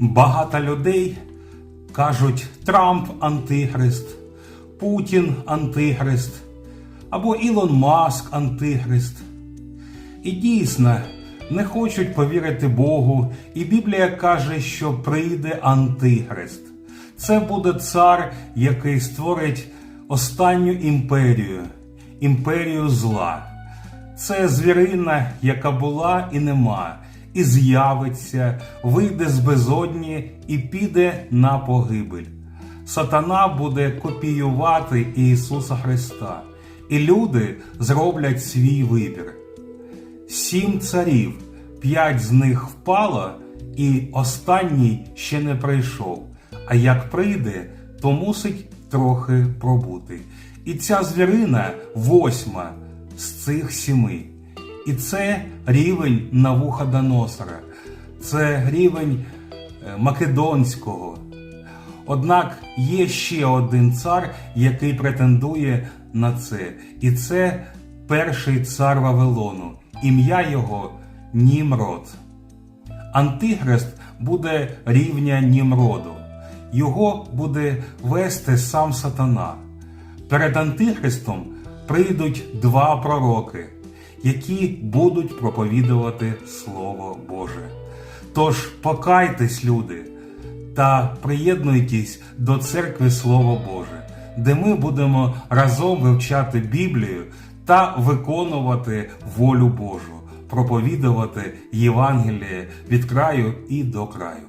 Багато людей кажуть Трамп антихрист, Путін антихрист або Ілон Маск антихрист. І дійсно не хочуть повірити Богу, і Біблія каже, що прийде антихрист. Це буде цар, який створить останню імперію, імперію зла. Це звірина, яка була і нема, і з'явиться, вийде з безодні і піде на погибель. Сатана буде копіювати Ісуса Христа, і люди зроблять свій вибір. Сім царів, п'ять з них впало, і останній ще не прийшов. А як прийде, то мусить трохи пробути. І ця звірина восьма з цих сіми. І це рівень Навуходоносора, це рівень е, Македонського. Однак є ще один цар, який претендує на це, і це перший цар Вавилону. Ім'я його Німрод. Антихрист буде рівня Німроду. Його буде вести сам сатана. Перед Антихристом прийдуть два пророки, які будуть проповідувати Слово Боже. Тож покайтесь, люди, та приєднуйтесь до церкви Слово Боже, де ми будемо разом вивчати Біблію та виконувати волю Божу, проповідувати Євангеліє від краю і до краю.